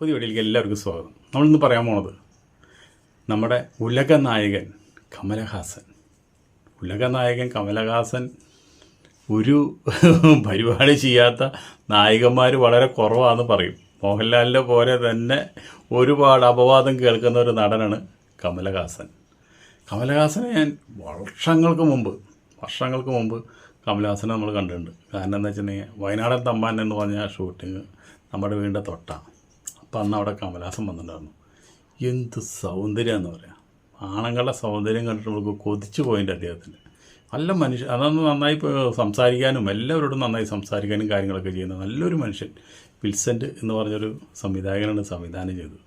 പുതിയ വീഡിയോയിലേക്ക് എല്ലാവർക്കും സ്വാഗതം. നമ്മളിന്ന് പറയാൻ പോണത് നമ്മുടെ ഉലക നായകൻ കമലഹാസൻ. ഉലക നായകൻ കമലഹാസൻ ഒരു പരിപാടി ചെയ്യാത്ത നായകന്മാർ വളരെ കുറവാണെന്ന് പറയും. മോഹൻലാലിന്റെ പോലെ തന്നെ ഒരുപാട് അപവാദം കേൾക്കുന്ന ഒരു നടനാണ് കമലഹാസൻ. കമലഹാസനെ ഞാൻ വർഷങ്ങൾക്ക് മുമ്പ് വർഷങ്ങൾക്ക് മുമ്പ് കമലഹാസനെ നമ്മൾ കണ്ടിട്ടുണ്ട്. കാരണം എന്താ വെച്ചിട്ടുണ്ടെങ്കിൽ വയനാടൻ തമ്പാൻ എന്ന് പറഞ്ഞ ഷൂട്ടിങ് നമ്മുടെ വീടിന്റെ തൊട്ടാണ് അപ്പം അന്ന് അവിടെ കമലാസം വന്നിട്ടുണ്ടായിരുന്നു. എന്ത് സൗന്ദര്യമെന്ന് പറയാം. ആണുങ്ങളുടെ സൗന്ദര്യം കണ്ടിട്ട് നമുക്ക് കൊതിച്ചു പോയിന്റെ അദ്ദേഹത്തിന്. നല്ല മനുഷ്യൻ അതൊന്ന് നന്നായി സംസാരിക്കാനും എല്ലാവരോടും നന്നായി സംസാരിക്കാനും കാര്യങ്ങളൊക്കെ ചെയ്യുന്ന നല്ലൊരു മനുഷ്യൻ വിൽസെന്റ് എന്ന് പറഞ്ഞൊരു സംവിധായകനാണ് സംവിധാനം ചെയ്തത്.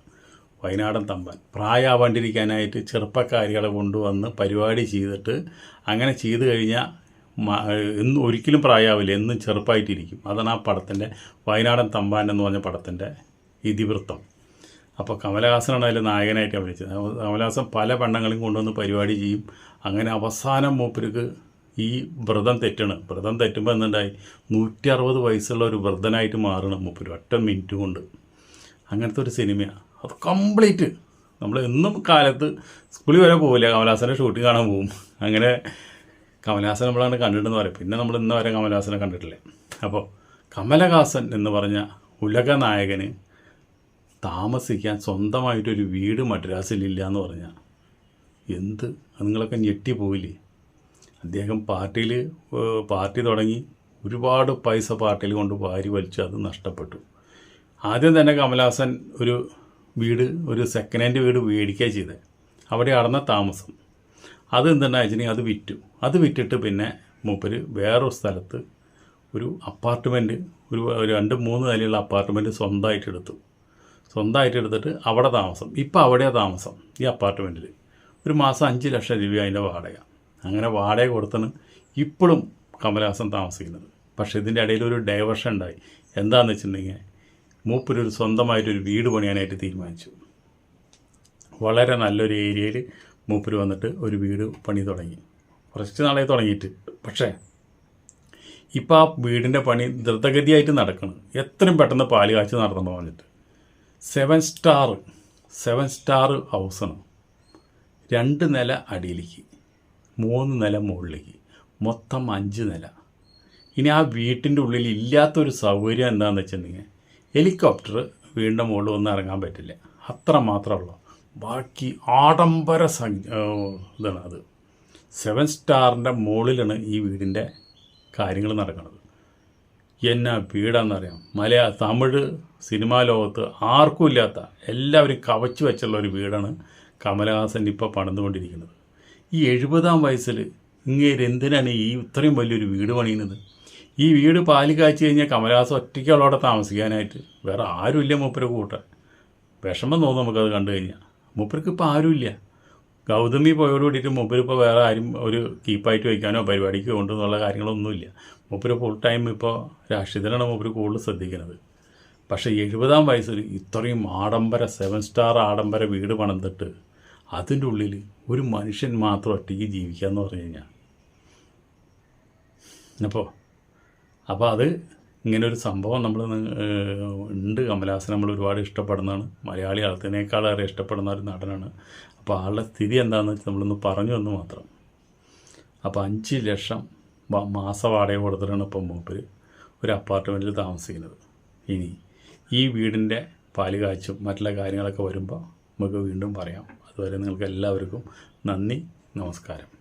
വയനാടൻ തമ്പാൻ. പ്രായമാവാണ്ടിരിക്കാനായിട്ട് ചെറുപ്പക്കാരികളെ കൊണ്ടുവന്ന് പരിപാടി ചെയ്തിട്ട് അങ്ങനെ ചെയ്തു കഴിഞ്ഞാൽ എന്നും ഒരിക്കലും പ്രായമാവില്ല എന്നും ചെറുപ്പമായിട്ടിരിക്കും അതാണ് ആ പടത്തിന്റെ വയനാടൻ തമ്പാൻ എന്ന് പറഞ്ഞ പടത്തിന്റെ ഇതിവൃത്തം. അപ്പോൾ കമലഹാസനാണ് അതിൽ നായകനായിട്ട് അഭിനയിച്ചത്. കമലഹാസൻ പല പണ്ടങ്ങളും കൊണ്ടുവന്ന് പരിപാടി ചെയ്യും. അങ്ങനെ അവസാനം മൂപ്പർക്ക് ഈ വ്രതം തെറ്റണ്. വ്രതം തെറ്റുമ്പോൾ എന്തുണ്ടായി? നൂറ്റി അറുപത് വയസ്സുള്ള ഒരു വ്രതനായിട്ട് മാറണം മൂപ്പര് ഒറ്റ മിനിറ്റ് കൊണ്ട്. അങ്ങനത്തെ ഒരു സിനിമയാണ് അത് കംപ്ലീറ്റ്. നമ്മൾ എന്നും കാലത്ത് സ്കൂളിൽ വരെ പോവില്ല. കമലഹാസന്റെ ഷൂട്ടിംഗ് കാണാൻ പോകും അങ്ങനെ കമലഹാസൻ നമ്മളാണ് കണ്ടിട്ടെന്ന് പറയും. പിന്നെ നമ്മൾ ഇന്ന് വരെ കമലഹാസനെ കണ്ടിട്ടില്ല. അപ്പോൾ കമലഹാസൻ എന്ന് പറഞ്ഞ ഉലക നായകന് താമസിക്കാൻ സ്വന്തമായിട്ടൊരു വീട് മദ്രാസിലില്ല എന്ന് പറഞ്ഞാൽ എന്ത് നിങ്ങളൊക്കെ ഞെട്ടിപ്പോയില്ലേ അദ്ദേഹം പാർട്ടിയിൽ പാർട്ടി തുടങ്ങി ഒരുപാട് പൈസ പാർട്ടിയിൽ കൊണ്ട് വാരി വലിച്ചു അത് നഷ്ടപ്പെട്ടു. ആദ്യം തന്നെ കമലഹാസൻ ഒരു വീട് ഒരു സെക്കൻഡ് ഹാൻഡ് വീട് മേടിക്കുക ചെയ്തത് അവിടെ അടന്ന താമസം. അത് എന്തെന്നാ വെച്ചിട്ടുണ്ടെങ്കിൽ അത് വിറ്റു. അത് വിറ്റിട്ട് പിന്നെ മൂപ്പര് വേറൊരു സ്ഥലത്ത് ഒരു അപ്പാർട്ട്മെന്റ് ഒരു രണ്ട് മൂന്ന് നിലയുള്ള അപ്പാർട്ട്മെന്റ് സ്വന്തമായിട്ട് എടുത്തു. സ്വന്തമായിട്ട് എടുത്തിട്ട് അവിടെ താമസം ഇപ്പം അവിടെയാണ് താമസം ഈ അപ്പാർട്ട്മെന്റിൽ ഒരു മാസം അഞ്ച് ലക്ഷം രൂപ അതിന്റെ വാടക. അങ്ങനെ വാടക കൊടുത്താണ് ഇപ്പോഴും കമലഹാസൻ താമസിക്കുന്നത്. പക്ഷേ ഇതിന്റെ ഇടയിൽ ഒരു ഡൈവേർഷൻ ഉണ്ടായി. എന്താണെന്ന് വെച്ചിട്ടുണ്ടെങ്കിൽ മൂപ്പരൊരു സ്വന്തമായിട്ടൊരു വീട് പണിയാനായിട്ട് തീരുമാനിച്ചു. വളരെ നല്ലൊരു ഏരിയയിൽ മൂപ്പര് വന്നിട്ട് ഒരു വീട് പണി തുടങ്ങി. കുറച്ച് നാളായി തുടങ്ങിയിട്ട്. പക്ഷേ ഇപ്പോൾ ആ വീടിന്റെ പണി ദ്രുതഗതിയായിട്ട് നടക്കണം. എത്രയും പെട്ടെന്ന് പാൽ കാച്ച് നടത്തണമെന്ന് പറഞ്ഞിട്ട്. സെവൻ സ്റ്റാർ സെവൻ സ്റ്റാർ ഹൗസാണ് രണ്ട് നില അടിയിലേക്ക് മൂന്ന് നില മുകളിലേക്ക് മൊത്തം അഞ്ച് നില. ഇനി ആ വീട്ടിന്റെ ഉള്ളിൽ ഇല്ലാത്തൊരു സൗകര്യം എന്താണെന്ന് വെച്ചിട്ടുണ്ടെങ്കിൽ ഹെലികോപ്റ്റർ വീണ്ടും മുകളിൽ ഒന്നും ഇറങ്ങാൻ പറ്റില്ല. അത്ര മാത്രമുള്ളൂ ബാക്കി ആഡംബര ഇതാണ് അത്. സെവൻ സ്റ്റാറിന്റെ മുകളിലാണ് ഈ വീടിന്റെ കാര്യങ്ങൾ നടക്കുന്നത്. എന്നാ വീടാണെന്നറിയാം മലയാള തമിഴ് സിനിമാ ലോകത്ത് ആർക്കും ഇല്ലാത്ത എല്ലാവരും കവച്ചു വെച്ചുള്ള ഒരു വീടാണ് കമലഹാസൻ ഇപ്പോൾ പണിതുകൊണ്ടിരിക്കുന്നത്. ഈ എഴുപതാം വയസ്സിൽ ഇങ്ങേര് എന്തിനാണ് ഈ ഇത്രയും വലിയൊരു വീട് പണിയുന്നത്? ഈ വീട് പാൽ കാച്ചു കഴിഞ്ഞാൽ കമലഹാസൻ ഒറ്റയ്ക്കുള്ളവിടെ താമസിക്കാനായിട്ട് വേറെ ആരുമില്ല മൂപ്പരെ കൂട്ടാൻ വിഷമം തോന്നും നമുക്കത് കണ്ടു കഴിഞ്ഞാൽ മൂപ്പർക്ക് ഇപ്പോൾ ആരുമില്ല. ഗൗതമി പോയോട് കൂടിയിട്ട് മൂപ്പരിപ്പോൾ വേറെ ആരും ഒരു കീപ്പായിട്ട് വയ്ക്കാനോ പരിപാടിക്ക് കൊണ്ടെന്നുള്ള കാര്യങ്ങളൊന്നുമില്ല. മൂപ്പര് ഫുൾ ടൈം ഇപ്പോൾ രാഷ്ട്രീയത്തിലാണ് മൂപ്പര് കൂടുതൽ ശ്രദ്ധിക്കുന്നത്. പക്ഷേ എഴുപതാം വയസ്സിൽ ഇത്രയും ആഡംബര സെവൻ സ്റ്റാർ ആഡംബര വീട് പണിതിട്ട് അതിന്റെ ഉള്ളിൽ ഒരു മനുഷ്യൻ മാത്രം ഒറ്റയ്ക്ക് ജീവിക്കുക എന്ന് പറഞ്ഞു കഴിഞ്ഞാൽ അപ്പോൾ അപ്പോൾ അത് ഇങ്ങനെ ഒരു സംഭവം നമ്മൾ ഉണ്ട്. കമലഹാസൻ നമ്മൾ ഒരുപാട് ഇഷ്ടപ്പെടുന്നതാണ്. മലയാളി ആൾത്തിനേക്കാളേറെ ഇഷ്ടപ്പെടുന്ന ഒരു നടനാണ്. അപ്പോൾ ആളുടെ സ്ഥിതി എന്താണെന്ന് വെച്ചാൽ നമ്മളൊന്ന് പറഞ്ഞു എന്ന് മാത്രം. അപ്പോൾ അഞ്ച് ലക്ഷം മാസ വാടക കൊടുത്തിട്ടാണ് ഇപ്പം മൂപ്പർ ഒരു അപ്പാർട്ട്മെന്റിൽ താമസിക്കുന്നത്. ഇനി ഈ വീടിന്റെ പാൽ കാച്ചും മറ്റുള്ള കാര്യങ്ങളൊക്കെ വരുമ്പോൾ നമുക്ക് വീണ്ടും പറയാം. അതുവരെ നിങ്ങൾക്ക് എല്ലാവർക്കും നന്ദി നമസ്കാരം.